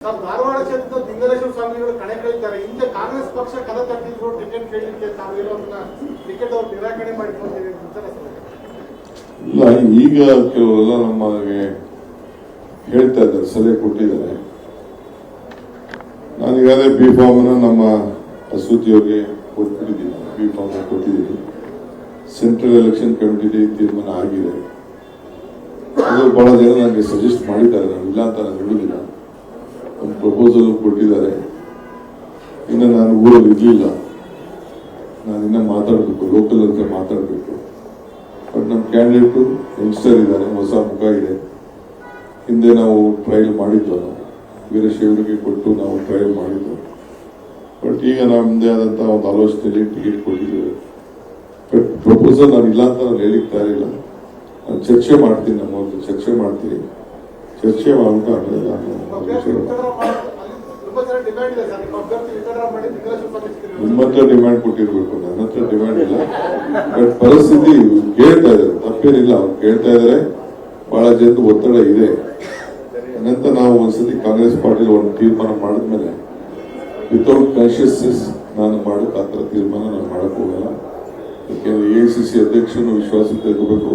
ಧಾರವಾಡ ಕ್ಷೇತ್ರದ ಲಿಂಗರೇಶ್ವರ ಸ್ವಾಮಿಗಳು ಕಣೆ ಕಳಿತಾರೆ. ಹಿಂದೆ ಕಾಂಗ್ರೆಸ್ ಪಕ್ಷ ಕದ ತಟ್ಟಿದ್ರು, ಟಿಕೆಟ್ ಕೇಳಲಿಕ್ಕೆ ತಾವೆಲ್ಲ ಇರೋದನ್ನ ಟಿಕೆಟ್ ಅವರು ನಿರಾಕರಣೆ ಸರ್ ಇಲ್ಲ, ಈಗ ಕೆಲವರೆಲ್ಲ ನಮಗೆ ಹೇಳ್ತಾ ಇದ್ದಾರೆ, ಸಲಹೆ ಕೊಟ್ಟಿದ್ದಾರೆ. ನಾನು ಈಗಾಗಲೇ ಬಿ ಫಾರ್ಮ್ನ ನಮ್ಮ ಅಸೂತಿಯವರಿಗೆ ಕೊಟ್ಬಿಟ್ಟಿದ್ದೀನಿ. ಬಿ ಫಾರ್ಮ್ ಕೊಟ್ಟಿದ್ದೀನಿ. ಸೆಂಟ್ರಲ್ ಎಲೆಕ್ಷನ್ ಕಮಿಟಿ ತೀರ್ಮಾನ ಆಗಿದೆ. ಅದು ಬಹಳ ಜನ ನನಗೆ ಸಜೆಸ್ಟ್ ಮಾಡಿದ್ದಾರೆ. ನಾನು ಇಲ್ಲ ಅಂತ ನಾನು ಹೇಳುದಿಲ್ಲ ಒಂದು ಪ್ರಪೋಸಲ್ ಕೊಟ್ಟಿದ್ದಾರೆ. ಇನ್ನು ನಾನು ಊರಲ್ಲಿ ಇರಲಿಲ್ಲ. ನಾನು ಇನ್ನೂ ಮಾತಾಡಬೇಕು ಲೋಕಲ್ ಹತ್ರ ಮಾತಾಡಬೇಕು. ಬಟ್ ನಮ್ಮ ಕ್ಯಾಂಡಿಡೇಟು ಯಂಗ್ಸ್ಟರ್ ಇದ್ದಾರೆ, ಹೊಸ ಮುಖ ಇದೆ. ಹಿಂದೆ ನಾವು ಟ್ರಯಲ್ ಮಾಡಿದ್ದು ನಾವು ವೀರಶೈವರಿಗೆ ಕೊಟ್ಟು ನಾವು ಟ್ರಯಲ್ ಮಾಡಿದ್ದು ಬಟ್ ಈಗ ನಮ್ಮದೇ ಆದಂಥ ಒಂದು ಆಲೋಚನೆಯಲ್ಲಿ ಟಿಕೆಟ್ ಕೊಟ್ಟಿದ್ದೇವೆ. ಬಟ್ ಪ್ರಪೋಸಲ್ ನಾನು ಇಲ್ಲ ಅಂತ ನಾನು ಹೇಳಿಕ್ ತಯಾರಿಲ್ಲ ನಾನು ಚರ್ಚೆ ಮಾಡ್ತೀನಿ, ನಮ್ಮ ಚರ್ಚೆ ಮಾಡ್ತೀನಿ. ಚರ್ಚೆ ಮಾಡ್ಬಿಟ್ಟು ಜನ ಡಿಮ್ಯಾಂಡ್ ಕೊಟ್ಟಿರ್ಬೇಕು. ನನ್ನ ಹತ್ರ ಡಿಮ್ಯಾಂಡ್ ಇಲ್ಲ. ಬಟ್ ಪರಿಸ್ಥಿತಿ ಕೇಳ್ತಾ ಇದ್ದಾರೆ. ತಪ್ಪೇನಿಲ್ಲ. ಅವ್ರು ಕೇಳ್ತಾ ಇದಾರೆ ಬಹಳ ಜನದ ಒತ್ತಡ ಇದೆ. ನಂತರ ನಾವು ಒಂದ್ಸತಿ ಕಾಂಗ್ರೆಸ್ ಪಾರ್ಟಿ ಒಂದು ತೀರ್ಮಾನ ಮಾಡಿದ್ಮೇಲೆ ವಿತೌಟ್ ಕಾನ್ಶಿಯಸ್ನೆಸ್ ನಾನು ಮಾಡಕ್ ಆ ಥರ ತೀರ್ಮಾನ ನಾನು ಮಾಡಕ್ ಹೋಗಲ್ಲ. ಯಾಕೆಂದ್ರೆ ಎ ಸಿ ಸಿ ಅಧ್ಯಕ್ಷನು ವಿಶ್ವಾಸ ತೆಗೆದುಕೋಬೇಕು.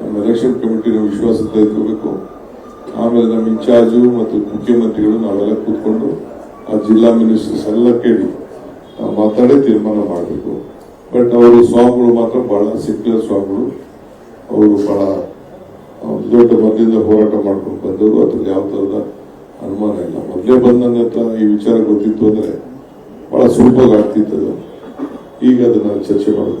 ನಮ್ಮ ಎಲೆಕ್ಷನ್ ಕಮಿಟಿನ ವಿಶ್ವಾಸ ತೆಗೆದುಕೋಬೇಕು. ಆಮೇಲೆ ನಮ್ಮ ಇನ್ಚಾರ್ಜು ಮತ್ತು ಮುಖ್ಯಮಂತ್ರಿಗಳು ನಾವೆಲ್ಲ ಕೂತ್ಕೊಂಡು ಆ ಜಿಲ್ಲಾ ಮಿನಿಸ್ಟರ್ಸ್ ಎಲ್ಲ ಕೇಳಿ ಮಾತಾಡಿ ತೀರ್ಮಾನ ಮಾಡಬೇಕು. ಬಟ್ ಅವರು ಸ್ವಾಮಿಗಳು ಮಾತ್ರ ಬಹಳ ಸಿಕ್ಯುಲರ್ ಸ್ವಾಮಿಗಳು. ಅವರು ಬಹಳ ದೊಡ್ಡ ಮೊದಲಿಂದ ಹೋರಾಟ ಮಾಡ್ಕೊಂಡು ಬಂದವರು. ಅದ್ರಲ್ಲಿ ಯಾವ ತರದ ಅನುಮಾನ ಇಲ್ಲ. ಮೊದಲೇ ಬಂದ ನನ್ನ ಹತ್ರ ಈ ವಿಚಾರ ಗೊತ್ತಿತ್ತು ಅಂದ್ರೆ ಬಹಳ ಸುಲಭವಾಗಿ ಆಗ್ತಿತ್ತು ಈಗ ಅದನ್ನು ಚರ್ಚೆ ಮಾಡಕ್